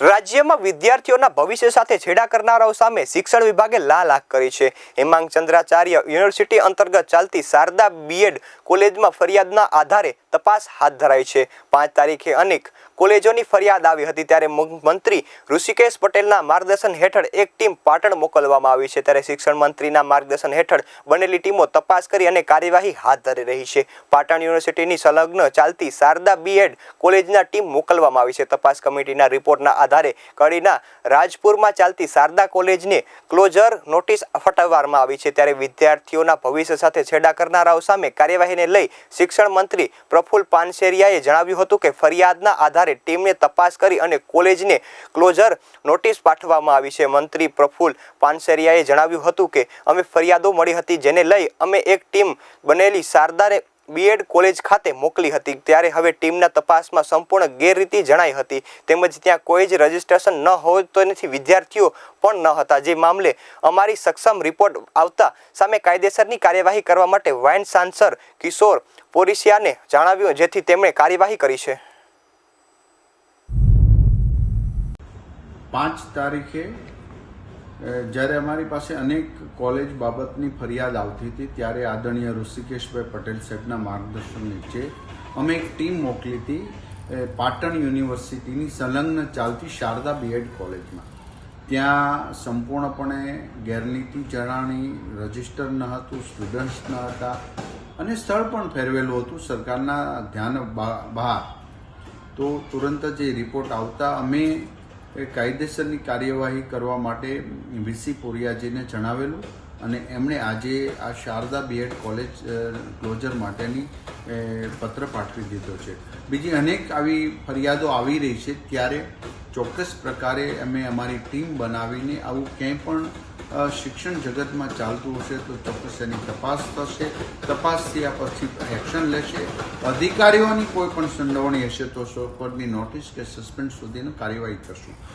રાજ્યમાં વિદ્યાર્થીઓના ભવિષ્ય સાથે છેડા કરનારાઓ સામે શિક્ષણ વિભાગે લાલ આંખ કરી છે. હેમાંગ ચંદ્રાચાર્ય યુનિવર્સિટી અંતર્ગત ચાલતી શારદા બીએડ કોલેજમાં ફરિયાદના આધારે તપાસ હાથ ધરાઈ છે. પાંચ તારીખે અનેક કોલેજોની ફરિયાદ આવી હતી ત્યારે મંત્રી ઋષિકેશ પટેલના માર્ગદર્શન હેઠળ એક ટીમ પાટણ મોકલવામાં આવી છે. ત્યારે શિક્ષણ મંત્રીના માર્ગદર્શન હેઠળ બનેલી ટીમો તપાસ કરી અને કાર્યવાહી હાથ ધરી રહી છે. પાટણ યુનિવર્સિટીની સંલગ્ન ચાલતી શારદા બીએડ કોલેજના ટીમ મોકલવામાં આવી છે. તપાસ કમિટીના રિપોર્ટના આધારે કડીના રાજપુરમાં ચાલતી શારદા કોલેજને ક્લોઝર નોટિસ ફટાવવામાં આવી છે. ત્યારે વિદ્યાર્થીઓના ભવિષ્ય સાથે છેડા કરનારાઓ સામે કાર્યવાહીને લઈ શિક્ષણ મંત્રી પ્રફુલ પાનસેરિયાએ જણાવ્યું હતું કે ફરિયાદના આધારે ટીમને તપાસ કરી અને કોલેજને ક્લોઝર નોટિસ પાઠવવામાં આવી છે. મંત્રી પ્રફુલ પાનસેરિયાએ જણાવ્યું હતું કે, અમે ફરિયાદો મળી હતી જેને લઈ અમે એક ટીમ બનેલી, શારદાને બીએડ કોલેજ ખાતે મોકલી હતી. ત્યારે હવે ટીમના તપાસમાં સંપૂર્ણ ગેરરીતિ જણાઈ હતી. તેમજ ત્યાં કોઈ જ રજિસ્ટ્રેશન ન હોય તો નથી, વિદ્યાર્થીઓ પણ ન હતા. જે મામલે અમારી સક્ષમ રિપોર્ટ આવતા સામે કાયદેસરની કાર્યવાહી કરવા માટે વાઇન સાંસર કિશોર પોરિસિયાને જણાવ્યું, જેથી તેમણે કાર્યવાહી કરી છે. પાંચ તારીખે જ્યારે અમારી પાસે અનેક કોલેજ બાબતની ફરિયાદ આવતી હતી, ત્યારે આદરણીય ઋષિકેશભાઈ પટેલ સાહેબના માર્ગદર્શન નીચે અમે એક ટીમ મોકલી હતી પાટણ યુનિવર્સિટીની સંલગ્ન ચાલતી શારદા બીએડ કોલેજમાં. ત્યાં સંપૂર્ણપણે ગેરનીતિ જણાણી, રજિસ્ટર ન હતું, સ્ટુડન્ટ્સ ન હતા અને સ્થળ પણ ફેરવેલું હતું સરકારના ધ્યાન બહાર. તો તુરંત જ એ રિપોર્ટ આવતા અમે કાયદેસરની કાર્યવાહી કરવા માટે વીસી પોરિયાજીને જણાવેલું અને એમણે આજે આ શારદા બીએડ કોલેજ ક્લોઝર માટેની પત્ર પાઠવી દીધો છે. બીજી અનેક આવી ફરિયાદો આવી રહી છે ત્યારે ચોક્કસ પ્રકારે અમે અમારી ટીમ બનાવીને આવું ક્યાંય પણ શિક્ષણ જગતમાં ચાલતું હશે તો ચોક્કસ એની તપાસ થશે. તપાસ થયા પછી એક્શન લેશે. અધિકારીઓની કોઈ પણ સંડોવણી હશે તો સોપરની નોટિસ કે સસ્પેન્ડ સુધીની કાર્યવાહી કરશું.